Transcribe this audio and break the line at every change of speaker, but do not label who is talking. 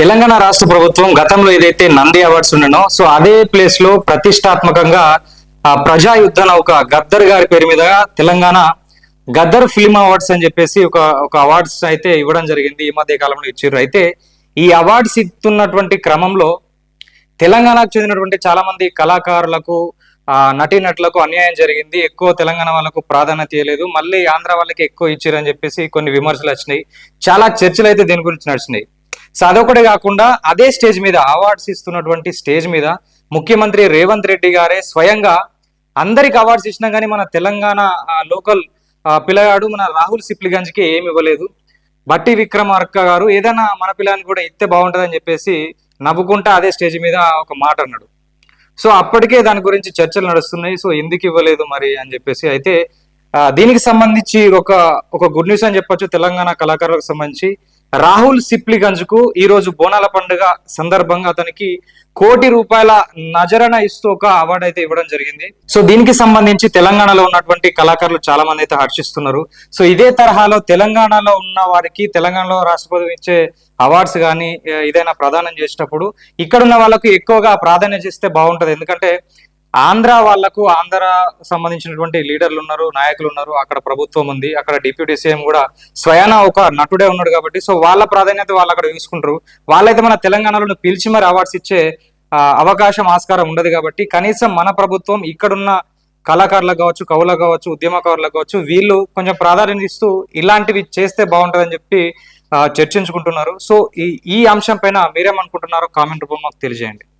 తెలంగాణ రాష్ట్ర ప్రభుత్వం గతంలో ఏదైతే నంది అవార్డ్స్ ఉండనో సో అదే ప్లేస్లో ప్రతిష్టాత్మకంగా ఆ ప్రజా యుద్ధ నౌక గద్దర్ గారి పేరు మీద తెలంగాణ గద్దర్ ఫిల్మ్ అవార్డ్స్ అని చెప్పేసి ఒక ఒక అవార్డ్స్ అయితే ఇవ్వడం జరిగింది ఈ మధ్య కాలంలో ఇచ్చారు. అయితే ఈ అవార్డ్స్ ఇస్తున్నటువంటి క్రమంలో తెలంగాణకు చెందినటువంటి చాలా మంది కళాకారులకు ఆ, నటీనటులకు అన్యాయం జరిగింది. ఎక్కువ తెలంగాణ వాళ్ళకు ప్రాధాన్యత ఇవ్వలేదు. మళ్ళీ ఆంధ్ర వాళ్ళకి ఎక్కువ ఇచ్చారని చెప్పేసి కొన్ని విమర్శలు వచ్చినాయి. చాలా చర్చలు అయితే దీని గురించి నడిచినాయి. సో అదొకటే కాకుండా అదే స్టేజ్ మీద అవార్డ్స్ ఇస్తున్నటువంటి స్టేజ్ మీద ముఖ్యమంత్రి రేవంత్ రెడ్డి గారే స్వయంగా అందరికి అవార్డ్స్ ఇచ్చినా కానీ మన తెలంగాణ లోకల్ పిల్లగాడు మన రాహుల్ సిప్లిగంజ్కి ఏమి ఇవ్వలేదు. బట్టి విక్రమార్క గారు ఏదైనా మన పిల్లని కూడా ఇస్తే బాగుంటుందని చెప్పేసి నవ్వుకుంటా అదే స్టేజ్ మీద ఒక మాట అన్నాడు. సో అప్పటికే దాని గురించి చర్చలు నడుస్తున్నాయి. సో ఎందుకు ఇవ్వలేదు మరి అని చెప్పేసి అయితే దీనికి సంబంధించి ఒక ఒక గుడ్ న్యూస్ అని చెప్పొచ్చు. తెలంగాణ కళాకారులకు సంబంధించి రాహుల్ సిప్లిగంజ్కు కు ఈ రోజు బోనాల పండుగ సందర్భంగా అతనికి కోటి రూపాయల నజరణ ఇస్తూ ఒక అవార్డు అయితే ఇవ్వడం జరిగింది. సో దీనికి సంబంధించి తెలంగాణలో ఉన్నటువంటి కళాకారులు చాలా మంది అయితే హర్షిస్తున్నారు. సో ఇదే తరహాలో తెలంగాణలో ఉన్న వారికి తెలంగాణలో రాష్ట్రపతి ఇచ్చే అవార్డ్స్ కానీ ఏదైనా ప్రదానం చేసేటప్పుడు ఇక్కడ ఉన్న వాళ్ళకు ఎక్కువగా ప్రాధాన్యత ఇస్తే బాగుంటుంది. ఎందుకంటే ఆంధ్ర వాళ్ళకు ఆంధ్ర సంబంధించినటువంటి లీడర్లు ఉన్నారు నాయకులు ఉన్నారు అక్కడ ప్రభుత్వం ఉంది అక్కడ డిప్యూటీ సీఎం కూడా స్వయాన ఒక నటుడే ఉన్నాడు కాబట్టి సో వాళ్ళ ప్రాధాన్యత వాళ్ళు అక్కడ చూసుకుంటారు వాళ్ళైతే మన తెలంగాణలో పిలిచి మరి అవార్డ్స్ ఇచ్చే అవకాశం ఆస్కారం ఉండదు కాబట్టి కనీసం మన ప్రభుత్వం ఇక్కడున్న కళాకారులకు కావచ్చు కవులకు కావచ్చు ఉద్యమకారులకు కావచ్చు వీళ్ళు కొంచెం ప్రాధాన్యత ఇస్తూ ఇలాంటివి చేస్తే బాగుంటుందని చెప్పి చర్చించుకుంటున్నారు. సో ఈ ఈ అంశం పైన మీరేమనుకుంటున్నారో కామెంట్ రూపంలో మాకు తెలియజేయండి.